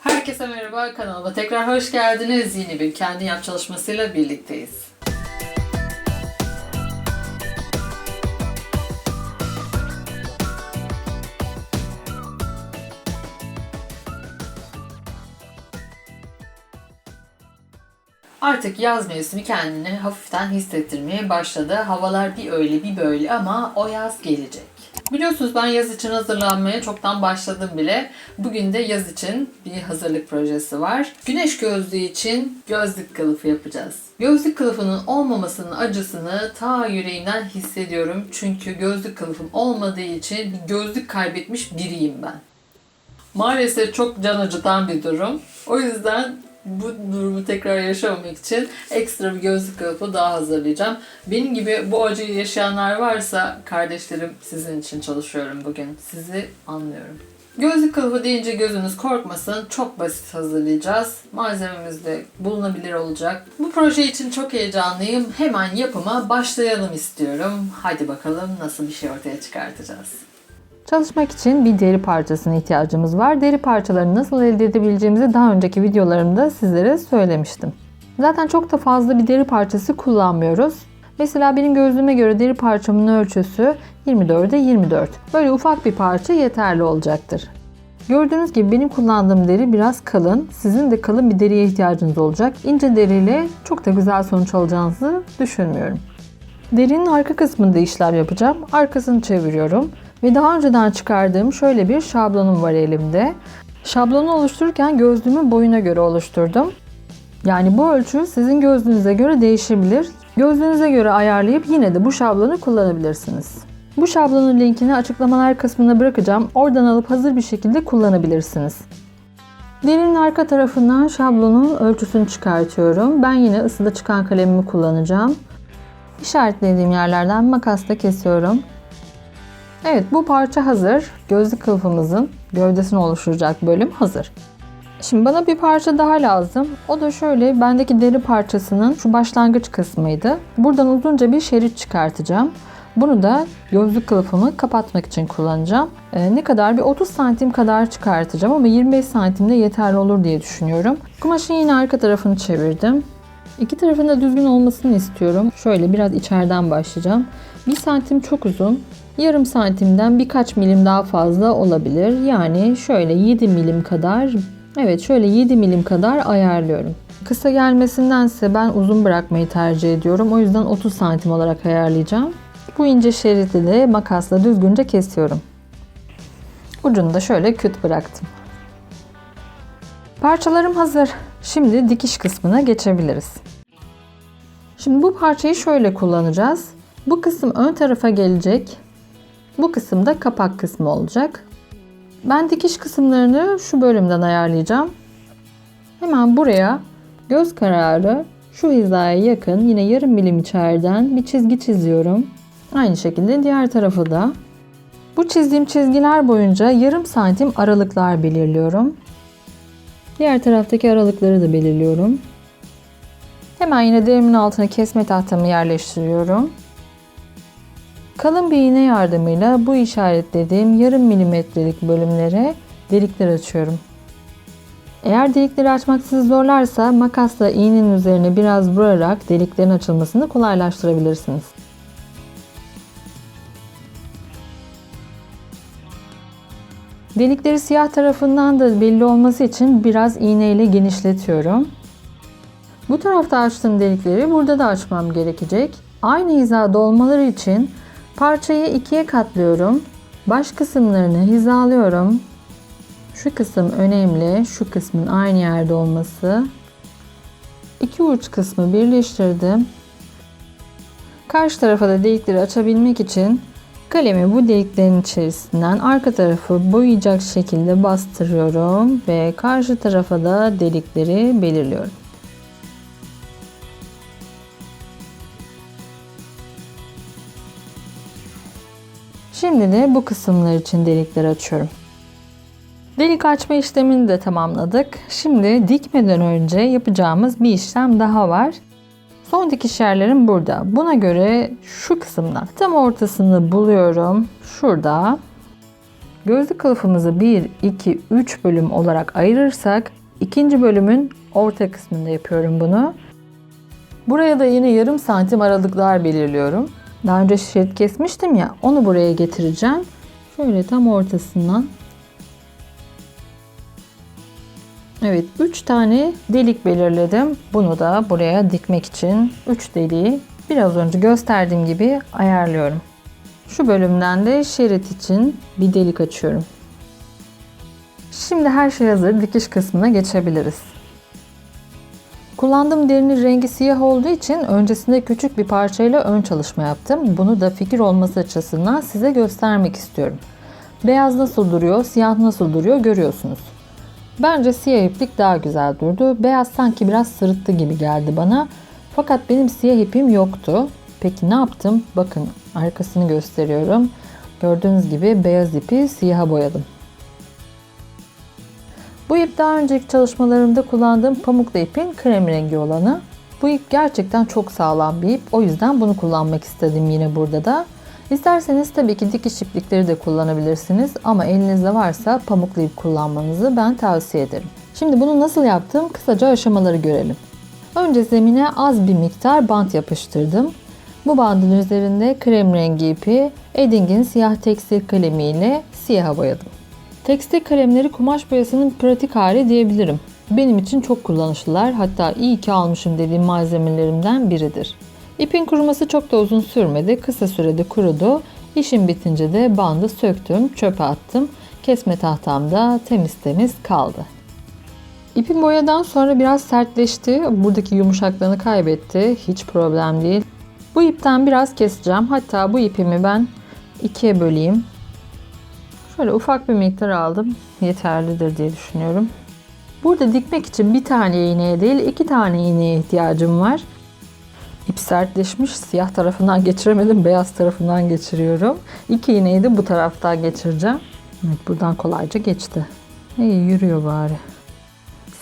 Herkese merhaba kanalıma tekrar hoş geldiniz. Yeni bir kendi yap çalışmasıyla birlikteyiz. Artık yaz mevsimi kendini hafiften hissettirmeye başladı. Havalar bir öyle bir böyle ama o yaz gelecek. Biliyorsunuz ben yaz için hazırlanmaya çoktan başladım bile. Bugün de yaz için bir hazırlık projesi var. Güneş gözlüğü için gözlük kılıfı yapacağız. Gözlük kılıfının olmamasının acısını ta yüreğimden hissediyorum. Çünkü gözlük kılıfım olmadığı için gözlük kaybetmiş biriyim ben. Maalesef çok can acıtan bir durum. O yüzden bu durumu tekrar yaşamamak için ekstra bir gözlük kılıfı daha hazırlayacağım. Benim gibi bu acıyı yaşayanlar varsa kardeşlerim sizin için çalışıyorum bugün. Sizi anlıyorum. Gözlük kılıfı deyince gözünüz korkmasın. Çok basit hazırlayacağız. Malzememiz de bulunabilir olacak. Bu proje için çok heyecanlıyım. Hemen yapıma başlayalım istiyorum. Hadi bakalım nasıl bir şey ortaya çıkartacağız. Çalışmak için bir deri parçasına ihtiyacımız var. Deri parçalarını nasıl elde edebileceğimizi daha önceki videolarımda sizlere söylemiştim. Zaten çok da fazla bir deri parçası kullanmıyoruz. Mesela benim gözlüğüme göre deri parçamın ölçüsü 24'e 24. Böyle ufak bir parça yeterli olacaktır. Gördüğünüz gibi benim kullandığım deri biraz kalın. Sizin de kalın bir deriye ihtiyacınız olacak. İnce deriyle çok da güzel sonuç alacağınızı düşünmüyorum. Derinin arka kısmında işlem yapacağım. Arkasını çeviriyorum. Ve daha önceden çıkardığım şöyle bir şablonum var elimde. Şablonu oluştururken gözlüğümün boyuna göre oluşturdum. Yani bu ölçü sizin gözlüğünüze göre değişebilir. Gözlüğünüze göre ayarlayıp yine de bu şablonu kullanabilirsiniz. Bu şablonun linkini açıklamalar kısmına bırakacağım. Oradan alıp hazır bir şekilde kullanabilirsiniz. Derinin arka tarafından şablonun ölçüsünü çıkartıyorum. Ben yine ısıda çıkan kalemimi kullanacağım. İşaretlediğim yerlerden makasla kesiyorum. Evet bu parça hazır. Gözlük kılıfımızın gövdesini oluşturacak bölüm hazır. Şimdi bana bir parça daha lazım. O da şöyle bendeki deri parçasının şu başlangıç kısmıydı. Buradan uzunca bir şerit çıkartacağım. Bunu da gözlük kılıfımı kapatmak için kullanacağım. Ee, ne kadar? Bir 30 santim kadar çıkartacağım ama 25 santimde yeterli olur diye düşünüyorum. Kumaşın yine arka tarafını çevirdim. İki tarafın da düzgün olmasını istiyorum. Şöyle biraz içeriden başlayacağım. 1 santim çok uzun. Yarım santimden birkaç milim daha fazla olabilir. Yani şöyle 7 milim kadar, evet şöyle 7 milim kadar ayarlıyorum. Kısa gelmesindense ben uzun bırakmayı tercih ediyorum. O yüzden 30 santim olarak ayarlayacağım. Bu ince şeridi de makasla düzgünce kesiyorum. Ucunu da şöyle küt bıraktım. Parçalarım hazır. Şimdi dikiş kısmına geçebiliriz. Şimdi bu parçayı şöyle kullanacağız. Bu kısım ön tarafa gelecek. Bu kısım da kapak kısmı olacak. Ben dikiş kısımlarını şu bölümden ayarlayacağım. Hemen buraya göz kararı şu hizaya yakın yine yarım milim içeriden bir çizgi çiziyorum. Aynı şekilde diğer tarafı da. Bu çizdiğim çizgiler boyunca yarım santim aralıklar belirliyorum. Diğer taraftaki aralıkları da belirliyorum. Hemen yine derimin altına kesme tahtamı yerleştiriyorum. Kalın bir iğne yardımıyla bu işaretlediğim yarım milimetrelik bölümlere delikler açıyorum. Eğer delikleri açmak sizi zorlarsa makasla iğnenin üzerine biraz vurarak deliklerin açılmasını kolaylaştırabilirsiniz. Delikleri siyah tarafından da belli olması için biraz iğne ile genişletiyorum. Bu tarafta açtığım delikleri burada da açmam gerekecek. Aynı hizada olmaları için parçayı ikiye katlıyorum. Baş kısımlarını hizalıyorum. Şu kısım önemli. Şu kısmın aynı yerde olması. İki uç kısmı birleştirdim. Karşı tarafa da delikleri açabilmek için kalemi bu deliklerin içerisinden arka tarafı boyayacak şekilde bastırıyorum ve karşı tarafa da delikleri belirliyorum. Şimdi de bu kısımlar için delikler açıyorum. Delik açma işlemini de tamamladık. Şimdi dikmeden önce yapacağımız bir işlem daha var. Son dikiş yerlerim burada. Buna göre şu kısımdan tam ortasını buluyorum. Şurada Gözlük kılıfımızı 1, 2, 3 bölüm olarak ayırırsak ikinci bölümün orta kısmında yapıyorum bunu. Buraya da yine yarım santim aralıklar belirliyorum. Daha önce şerit kesmiştim ya onu buraya getireceğim. Şöyle tam ortasından. Evet 3 tane delik belirledim. Bunu da buraya dikmek için 3 deliği biraz önce gösterdiğim gibi ayarlıyorum. Şu bölümden de şerit için bir delik açıyorum. Şimdi her şey hazır. Dikiş kısmına geçebiliriz. Kullandığım derinin rengi siyah olduğu için öncesinde küçük bir parçayla ön çalışma yaptım. Bunu da fikir olması açısından size göstermek istiyorum. Beyaz nasıl duruyor, siyah nasıl duruyor görüyorsunuz. Bence siyah iplik daha güzel durdu. Beyaz sanki biraz sırıttı gibi geldi bana. Fakat benim siyah ipim yoktu. Peki ne yaptım? Bakın arkasını gösteriyorum. Gördüğünüz gibi beyaz ipi siyaha boyadım. Bu ip daha önceki çalışmalarımda kullandığım pamuklu ipin krem rengi olanı. Bu ip gerçekten çok sağlam bir ip. O yüzden bunu kullanmak istedim yine burada da. İsterseniz tabii ki dikiş iplikleri de kullanabilirsiniz ama elinizde varsa pamuklu ip kullanmanızı ben tavsiye ederim. Şimdi bunu nasıl yaptım kısaca aşamaları görelim. Önce zemine az bir miktar bant yapıştırdım. Bu bandın üzerinde krem rengi ipi Edding'in siyah tekstil kalemiyle siyaha boyadım. Tekstil kalemleri kumaş boyasının pratik hali diyebilirim. Benim için çok kullanışlılar hatta iyi ki almışım dediğim malzemelerimden biridir. İpin kuruması çok da uzun sürmedi. Kısa sürede kurudu. İşim bitince de bandı söktüm, çöpe attım. Kesme tahtamda temiz temiz kaldı. İpin boyadan sonra biraz sertleşti. Buradaki yumuşaklığını kaybetti. Hiç problem değil. Bu ipten biraz keseceğim. Hatta bu ipimi ben ikiye böleyim. Şöyle ufak bir miktar aldım. Yeterlidir diye düşünüyorum. Burada dikmek için bir tane iğneye değil iki tane iğneye ihtiyacım var. İp sertleşmiş. Siyah tarafından geçiremedim. Beyaz tarafından geçiriyorum. İki iğneyi de bu taraftan geçireceğim. Evet, buradan kolayca geçti. İyi yürüyor bari.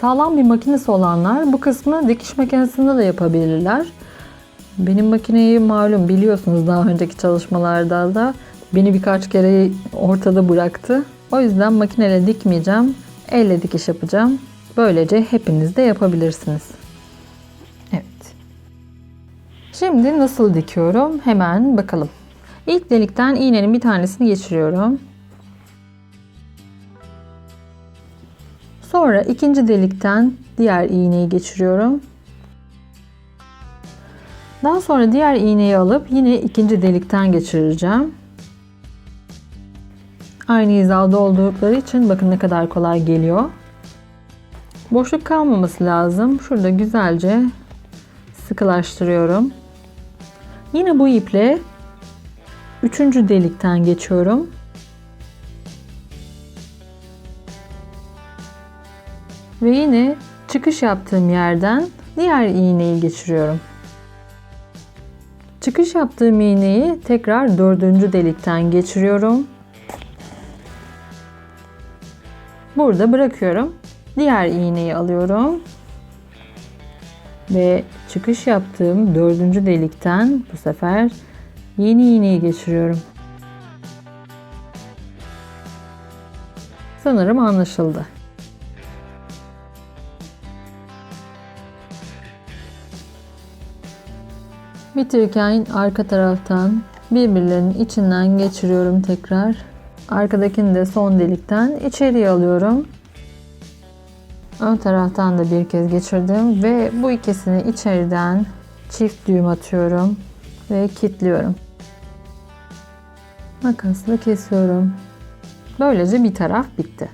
Sağlam bir makinesi olanlar bu kısmı dikiş makinesinde de yapabilirler. Benim makineyi malum biliyorsunuz daha önceki çalışmalarda da beni birkaç kere ortada bıraktı. O yüzden makineyle dikmeyeceğim. Elle dikiş yapacağım. Böylece hepiniz de yapabilirsiniz. Evet. Şimdi nasıl dikiyorum? Hemen bakalım. İlk delikten iğnenin bir tanesini geçiriyorum. Sonra ikinci delikten diğer iğneyi geçiriyorum. Daha sonra diğer iğneyi alıp yine ikinci delikten geçireceğim. Aynı hizada oldukları için bakın ne kadar kolay geliyor. Boşluk kalmaması lazım. Şurada güzelce sıkılaştırıyorum. Yine bu iple üçüncü delikten geçiyorum. Ve yine çıkış yaptığım yerden diğer iğneyi geçiriyorum. Çıkış yaptığım iğneyi tekrar dördüncü delikten geçiriyorum. Burada bırakıyorum. Diğer iğneyi alıyorum. Ve çıkış yaptığım dördüncü delikten bu sefer yeni iğneyi geçiriyorum. Sanırım anlaşıldı. Bitirirken arka taraftan birbirlerinin içinden geçiriyorum tekrar. Arkadakini de son delikten içeriye alıyorum. Ön taraftan da bir kez geçirdim ve bu ikisini içeriden çift düğüm atıyorum ve kilitliyorum. Makasla kesiyorum. Böylece bir taraf bitti.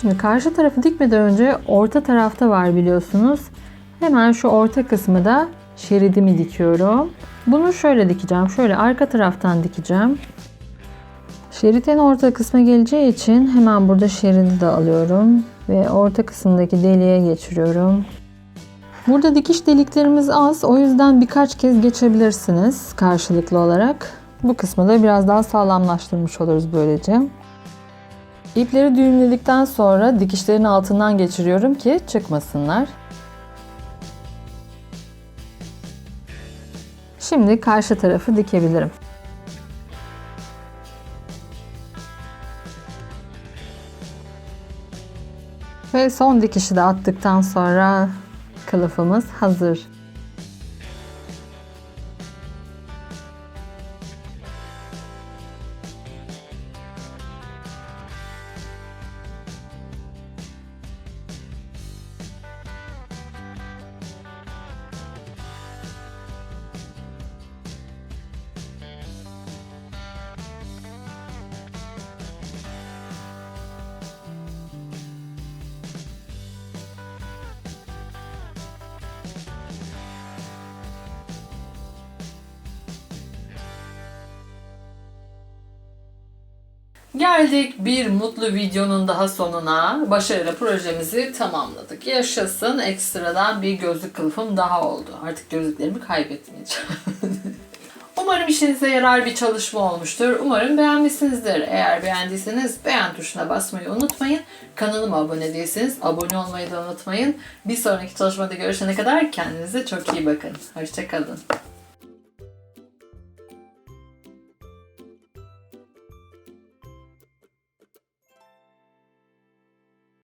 Şimdi karşı tarafı dikmeden önce orta tarafta var biliyorsunuz. Hemen şu orta kısmı da şeridimi dikiyorum. Bunu şöyle dikeceğim. Şöyle arka taraftan dikeceğim. Şerit en orta kısma geleceği için hemen burada şeridi de alıyorum ve orta kısımdaki deliğe geçiriyorum. Burada dikiş deliklerimiz az o yüzden birkaç kez geçebilirsiniz karşılıklı olarak. Bu kısmı da biraz daha sağlamlaştırmış oluruz böylece. İpleri düğümledikten sonra dikişlerin altından geçiriyorum ki çıkmasınlar. Şimdi karşı tarafı dikebilirim. Ve son dikişi de attıktan sonra kılıfımız hazır. Geldik bir mutlu videonun daha sonuna. Başarıyla projemizi tamamladık. Yaşasın ekstradan bir gözlük kılıfım daha oldu. Artık gözlüklerimi kaybetmeyeceğim. Umarım işinize yarar bir çalışma olmuştur. Umarım beğenmişsinizdir. Eğer beğendiyseniz beğen tuşuna basmayı unutmayın. Kanalıma abone değilseniz abone olmayı da unutmayın. Bir sonraki çalışmada görüşene kadar kendinize çok iyi bakın. Hoşçakalın.